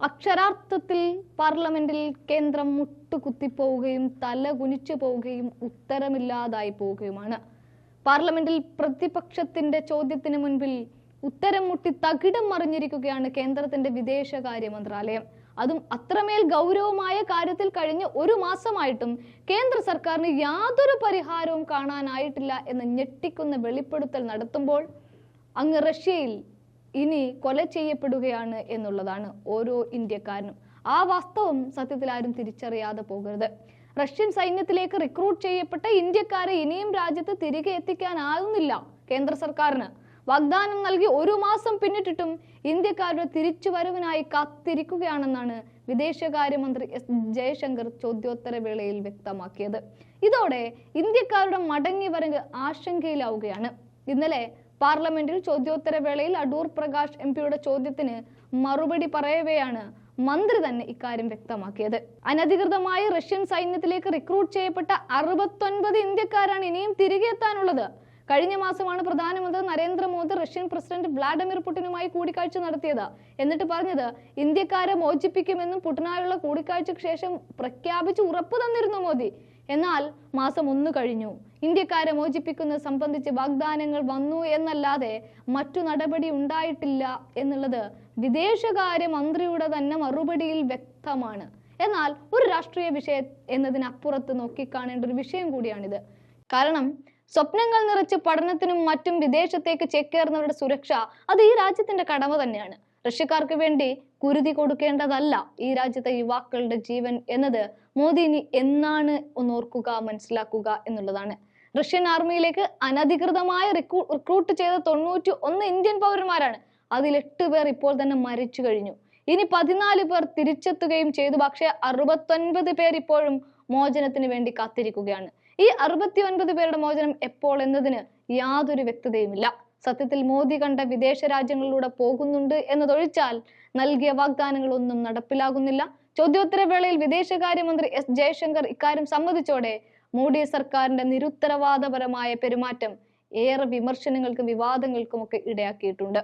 അക്ഷരാർത്ഥത്തിൽ പാർലമെന്റിൽ കേന്ദ്രം മുട്ടുകുത്തിപ്പോവുകയും തല കുനിച്ചു പോവുകയും ഉത്തരമില്ലാതായി പോവുകയുമാണ്. പാർലമെന്റിൽ പ്രതിപക്ഷത്തിന്റെ ചോദ്യത്തിന് മുൻപിൽ ഉത്തരം മുട്ടി തകിടം മറിഞ്ഞിരിക്കുകയാണ് കേന്ദ്രത്തിന്റെ വിദേശകാര്യ മന്ത്രാലയം. അതും അത്രമേൽ ഗൗരവമായ കാര്യത്തിൽ കഴിഞ്ഞ ഒരു മാസമായിട്ടും കേന്ദ്ര സർക്കാരിന് യാതൊരു പരിഹാരവും കാണാനായിട്ടില്ല എന്ന് ഞെട്ടിക്കുന്ന വെളിപ്പെടുത്തൽ നടത്തുമ്പോൾ അങ്ങ് റഷ്യയിൽ ഇനി കൊല ചെയ്യപ്പെടുകയാണ് എന്നുള്ളതാണ് ഓരോ ഇന്ത്യക്കാരനും. ആ വാസ്തവം സത്യത്തിൽ ആരും തിരിച്ചറിയാതെ പോകരുത്. റഷ്യൻ സൈന്യത്തിലേക്ക് റിക്രൂട്ട് ചെയ്യപ്പെട്ട ഇന്ത്യക്കാരെ ഇനിയും രാജ്യത്ത് തിരികെ എത്തിക്കാനാകുന്നില്ല കേന്ദ്ര സർക്കാരിന്. വാഗ്ദാനം നൽകി ഒരു മാസം പിന്നിട്ടിട്ടും ഇന്ത്യക്കാരുടെ തിരിച്ചുവരവിനായി കാത്തിരിക്കുകയാണെന്നാണ് വിദേശകാര്യമന്ത്രി എസ് ജയശങ്കർ ചോദ്യോത്തര വേളയിൽ വ്യക്തമാക്കിയത്. ഇതോടെ ഇന്ത്യക്കാരുടെ മടങ്ങി വരവ് ആശങ്കയിലാവുകയാണ്. ഇന്നലെ പാർലമെന്റിൽ ചോദ്യോത്തരവേളയിൽ അടൂർ പ്രകാശ് എം പിയുടെ ചോദ്യത്തിന് മറുപടി പറയവെയാണ് മന്ത്രി തന്നെ ഇക്കാര്യം വ്യക്തമാക്കിയത്. അനധികൃതമായി റഷ്യൻ സൈന്യത്തിലേക്ക് റിക്രൂട്ട് ചെയ്യപ്പെട്ട അറുപത്തൊൻപത് ഇന്ത്യക്കാരാണ് ഇനിയും തിരികെ എത്താനുള്ളത്. കഴിഞ്ഞ മാസമാണ് പ്രധാനമന്ത്രി നരേന്ദ്രമോദി റഷ്യൻ പ്രസിഡന്റ് വ്ളാഡിമിർ പുടിനുമായി കൂടിക്കാഴ്ച നടത്തിയത്. എന്നിട്ട് പറഞ്ഞത് ഇന്ത്യക്കാരെ മോചിപ്പിക്കുമെന്നും പുടിനായുള്ള കൂടിക്കാഴ്ചയ്ക്ക് ശേഷം പ്രഖ്യാപിച്ച് ഉറപ്പു തന്നിരുന്നു മോദി. എന്നാൽ മാസം ഒന്ന് കഴിഞ്ഞു. ഇന്ത്യക്കാരെ മോചിപ്പിക്കുന്നത് സംബന്ധിച്ച് വാഗ്ദാനങ്ങൾ വന്നു എന്നല്ലാതെ മറ്റു നടപടി ഉണ്ടായിട്ടില്ല എന്നുള്ളത് വിദേശകാര്യ മന്ത്രിയുടെ തന്നെ മറുപടിയിൽ വ്യക്തമാണ്. എന്നാൽ ഒരു രാഷ്ട്രീയ വിഷയ എന്നതിനപ്പുറത്ത് നോക്കിക്കാണേണ്ട ഒരു വിഷയം കൂടിയാണിത്. കാരണം സ്വപ്നങ്ങൾ നിറച്ച് പഠനത്തിനും മറ്റും വിദേശത്തേക്ക് ചേക്കേറുന്നവരുടെ സുരക്ഷ അത് ഈ രാജ്യത്തിന്റെ കടമ തന്നെയാണ്. റഷ്യക്കാർക്ക് വേണ്ടി കുരുതി കൊടുക്കേണ്ടതല്ല ഈ രാജ്യത്തെ യുവാക്കളുടെ ജീവൻ എന്നത്. മോദി ഇനി എന്നാണ് ഒന്ന് ഓർക്കുക മനസ്സിലാക്കുക എന്നുള്ളതാണ്. റഷ്യൻ ആർമിയിലേക്ക് അനധികൃതമായി റിക്രൂട്ട് ചെയ്ത തൊണ്ണൂറ്റി ഒന്ന് ഇന്ത്യൻ പൗരന്മാരാണ്. അതിൽ എട്ട് പേർ ഇപ്പോൾ തന്നെ മരിച്ചു കഴിഞ്ഞു. ഇനി പതിനാല് പേർ തിരിച്ചെത്തുകയും ചെയ്തു. പക്ഷേ അറുപത്തൊൻപത് പേർ ഇപ്പോഴും മോചനത്തിന് വേണ്ടി കാത്തിരിക്കുകയാണ്. ഈ അറുപത്തി ഒൻപത് പേരുടെ മോചനം എപ്പോൾ എന്നതിന് യാതൊരു വ്യക്തതയുമില്ല. സത്യത്തിൽ മോദി കണ്ട വിദേശ രാജ്യങ്ങളിലൂടെ പോകുന്നുണ്ട് എന്നതൊഴിച്ചാൽ നൽകിയ വാഗ്ദാനങ്ങളൊന്നും നടപ്പിലാകുന്നില്ല. ചോദ്യോത്തരവേളയിൽ വിദേശകാര്യമന്ത്രി എസ് ജയശങ്കർ ഇക്കാര്യം സമ്മതിച്ചോടെ മോഡി സർക്കാരിന്റെ നിരുത്തരവാദപരമായ പെരുമാറ്റം ഏറെ വിമർശനങ്ങൾക്കും വിവാദങ്ങൾക്കും ഒക്കെ ഇടയാക്കിയിട്ടുണ്ട്.